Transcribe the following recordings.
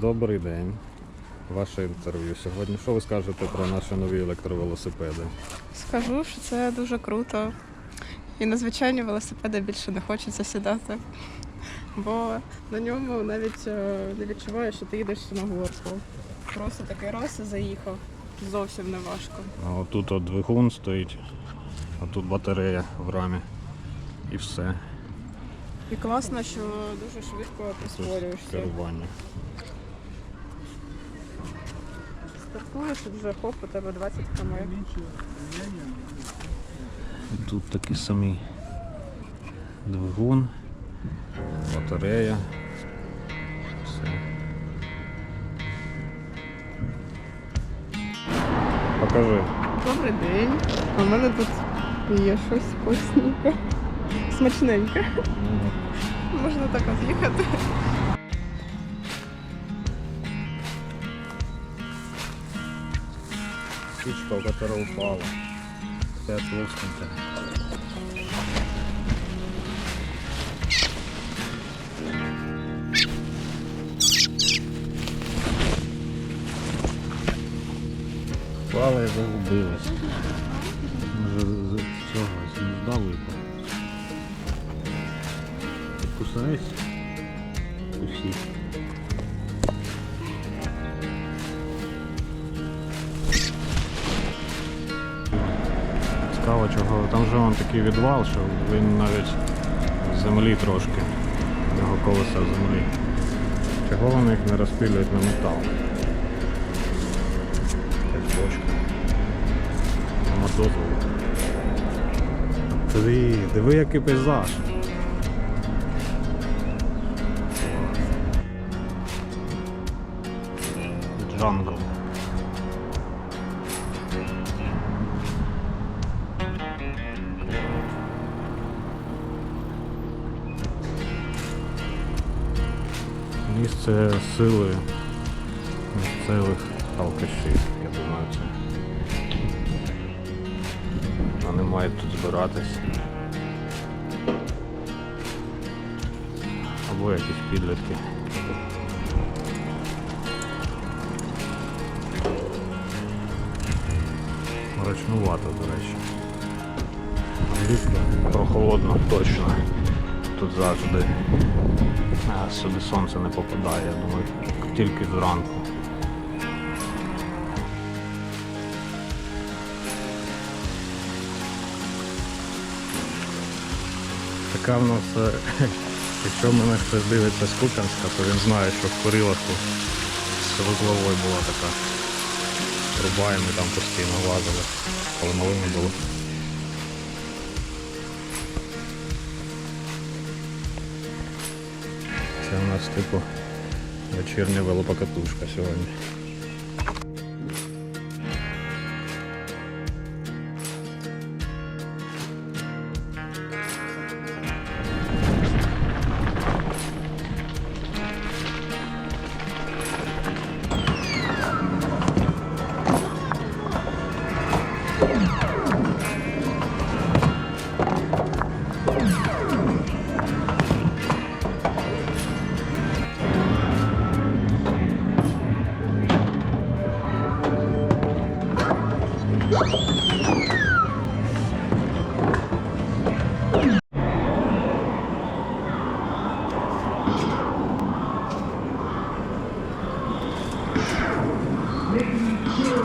Добрий день. Ваше інтерв'ю сьогодні. Що ви скажете про наші нові електровелосипеди? Скажу, що це дуже круто. І на звичайні велосипеди більше не хочеться сідати. Бо на ньому навіть е, не відчуваєш, що ти їдеш на горку. Просто такий раз і заїхав. Зовсім не важко. А отут от двигун стоїть, а тут батарея в рамі. І все. І класно, що дуже швидко Тут прискорюєшся. керування. Стартуєш і вже хоп, у тебе 20 км. Тут такі самі двигун, батарея. Все. Покажи. Добрий день. У мене тут є щось вкусненьке. Смачненьке. Можна так от їхати. Птичка, у которой упала. Такая толстенькая. Впала і загубилась. Кусаєш? Кусі. Цікаво чого. Там же он такий відвал, що він навіть з землі трошки. Його колеса в землі. Чого вони їх не розпилюють на метал? Якась бочка. Нема дозволу. Диви, диви який пейзаж. Джангл. Місце сили місцевих алкашів, я думаю, це. Вони мають тут збиратись. Або якісь підлітки. Мрачнувато, до речі. Прохолодно точно. Тут завжди. А, Сюди сонце не попадає, я думаю, тільки зранку. Така в нас, е, якщо мене хтось дивиться з Куп'янська, то він знає, що в Куриловку з вузловою була така труба, і там постійно лазили, коли малими було. Це у нас типу вечірня велопокатушка сьогодні.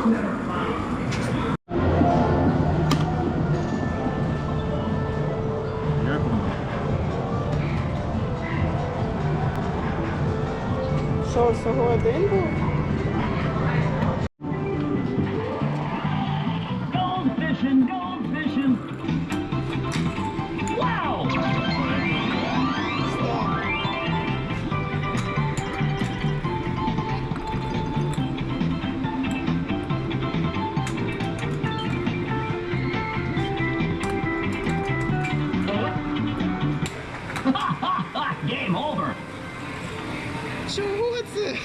Як Що, всього один був? Gold fishing, gold fishing. Wow! Game over. Чого це?